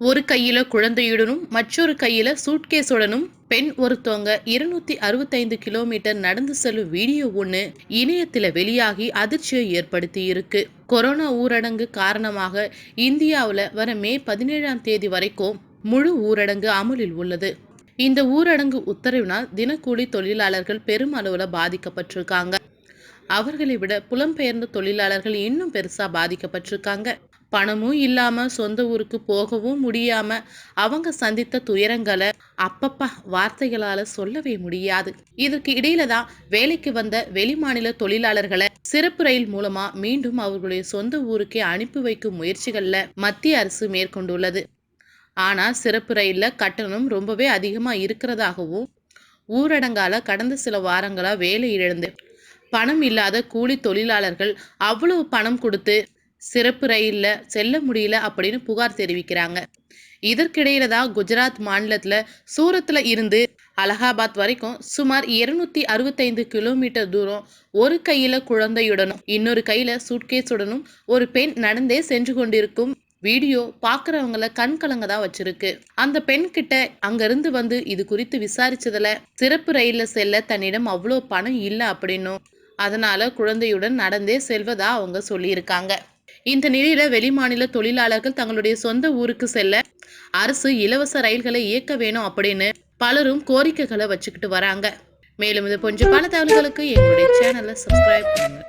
ஒரு கையில குழந்தையுடனும் மற்றொரு கையில சூட்கேஸுடனும் பெண் ஒருத்தவங்க இருநூத்தி அறுபத்தைந்து கிலோமீட்டர் நடந்து செல்லும் வீடியோ ஒன்று இணையத்தில் வெளியாகி அதிர்ச்சியை ஏற்படுத்தி இருக்கு. கொரோனா ஊரடங்கு காரணமாக இந்தியாவில் வர மே பதினேழாம் தேதி வரைக்கும் முழு ஊரடங்கு அமலில் உள்ளது. இந்த ஊரடங்கு உத்தரவினால் தினக்கூலி தொழிலாளர்கள் பெருமளவில் பாதிக்கப்பட்டிருக்காங்க. அவர்களை விட புலம்பெயர்ந்த தொழிலாளர்கள் இன்னும் பெருசா பாதிக்கப்பட்டிருக்காங்க. பணமும் இல்லாமல் சொந்த ஊருக்கு போகவும் முடியாமல் அவங்க சந்தித்த துயரங்களை அப்பப்பா வார்த்தைகளால சொல்லவே முடியாது. இதற்கு இடையில தான் வேலைக்கு வந்த வெளிமாநில தொழிலாளர்களை சிறப்பு ரயில் மூலமா மீண்டும் அவர்களுடைய சொந்த ஊருக்கே அனுப்பி வைக்கும் முயற்சிகள்ல மத்திய அரசு மேற்கொண்டுள்ளது. ஆனா சிறப்பு ரயில்ல கட்டணம் ரொம்பவே அதிகமா இருக்கிறதாகவும் ஊரடங்கால கடந்த சில வாரங்களா வேலை இழந்து பணம் இல்லாத கூலி தொழிலாளர்கள் அவ்வளவு பணம் கொடுத்து சிறப்பு ரயிலில் செல்ல முடியல அப்படின்னு புகார் தெரிவிக்கிறாங்க. இதற்கிடையில தான் குஜராத் மாநிலத்தில் சூரத்தில் இருந்து அலகாபாத் வரைக்கும் சுமார் இருநூத்தி அறுபத்தைந்து கிலோமீட்டர் தூரம் ஒரு கையில குழந்தையுடனும் இன்னொரு கையில சூட்கேஸுடனும் ஒரு பெண் நடந்தே சென்று கொண்டிருக்கும் வீடியோ பாக்குறவங்கள கண் கலங்க தான் வச்சிருக்கு. அந்த பெண் கிட்ட அங்கிருந்து வந்து இது குறித்து விசாரிச்சதுல சிறப்பு ரயில்ல செல்ல தன்னிடம் அவ்வளோ பணம் இல்லை அப்படின்னும். அதனால குழந்தையுடன் நடந்தே செல்வதா அவங்க சொல்லியிருக்காங்க. இந்த நிலையில வெளிமாநில தொழிலாளர்கள் தங்களுடைய சொந்த ஊருக்கு செல்ல அரசு இலவச ரயில்களை இயக்க வேணும் அப்படின்னு பலரும் கோரிக்கைகளை வச்சுக்கிட்டு வராங்க. மேலும் இது போன்ற பல தகவல்களுக்கு எங்களுடைய சேனலை சப்ஸ்கிரைப் பண்ணுங்க.